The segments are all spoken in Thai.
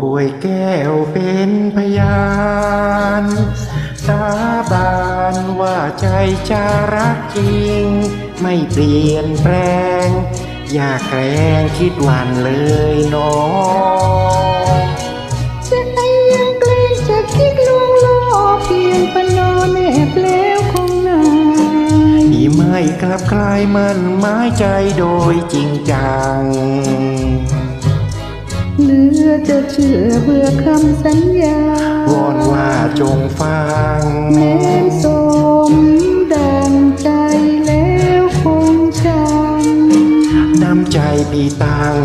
ห่วยแก้วเป็นพยาน สาบานว่าใจจะรักจริง ไม่เปลี่ยนแปลง อย่าแกล้งคิดวันเลยน้องจะไอ้ยังเกล้งจะคิดลวงล่อเปลี่ยนปนอนแอบแล้วของนายนี่ไม่กลับกลายมันหมายใจโดยจริงจัง เหลือจะเชื่อเบื่อคำสัญญาวอนว่าจงฟังแม้นสมดังใจแล้วคงชังน้ำใจพี่ตั้ง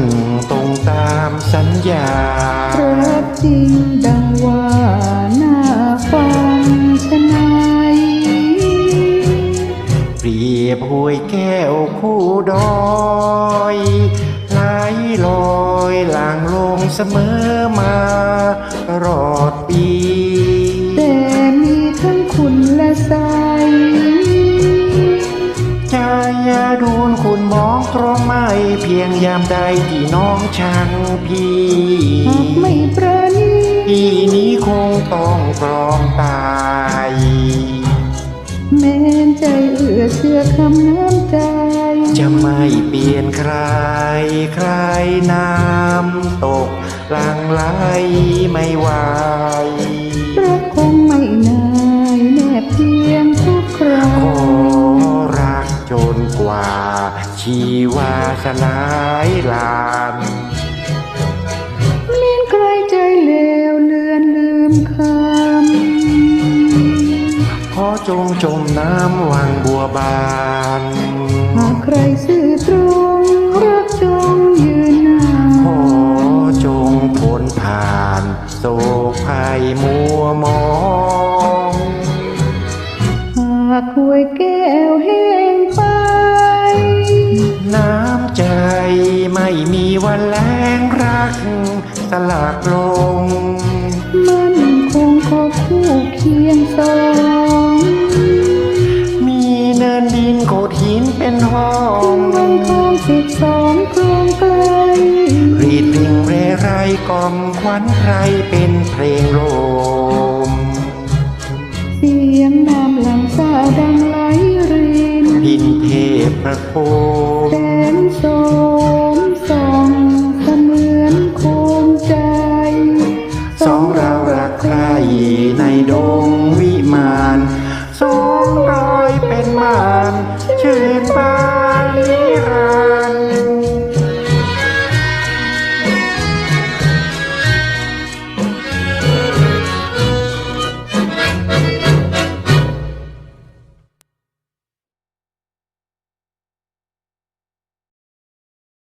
ตรงตามสัญญารักจริงดังว่าหน้าฟังชนายเปรียบห้วยแก้วคู่ดอยไหลลอยหลางลง เสมอมาตลอดปี แต่มีทั้งคุณและใสใจยาดูนคุณมองตรงไม่เพียงยามใดที่น้องชังพี่หากไม่ประณีพี่นี้คงต้องปลอมตาย แม้นใจเอื้อเชื่อคำน้ำใจจะไม่ เปลี่ยนใครใครน้ำตกหลังไหลไม่ไหวรักคงไม่นายแนบเพียงทุกคราขอรักจนกว่า ชีวาสลายลานเลียนใครใจเลวเลือนลืมคขอจงจมน้ำวังบัวบานำหาก ใครซื่อตรงรักจงยืนนานขอจงพ้นผ่านโศกภัยมัวมอง หากหวยแก้วแห้งไป น้ำใจไม่มีวันแรงรัก สลักลง มันคงขอคู่เคียงสอง กล่อมควันใครเป็นเพลงโลม เสียงน้ำหลังสาดังไหลรินพินเทพประโคมแสนโสมส่องเสมือนโคมใจ สองเรารักใครในดงวิมานสองรอยเป็นมาน ชื่นบานนิรั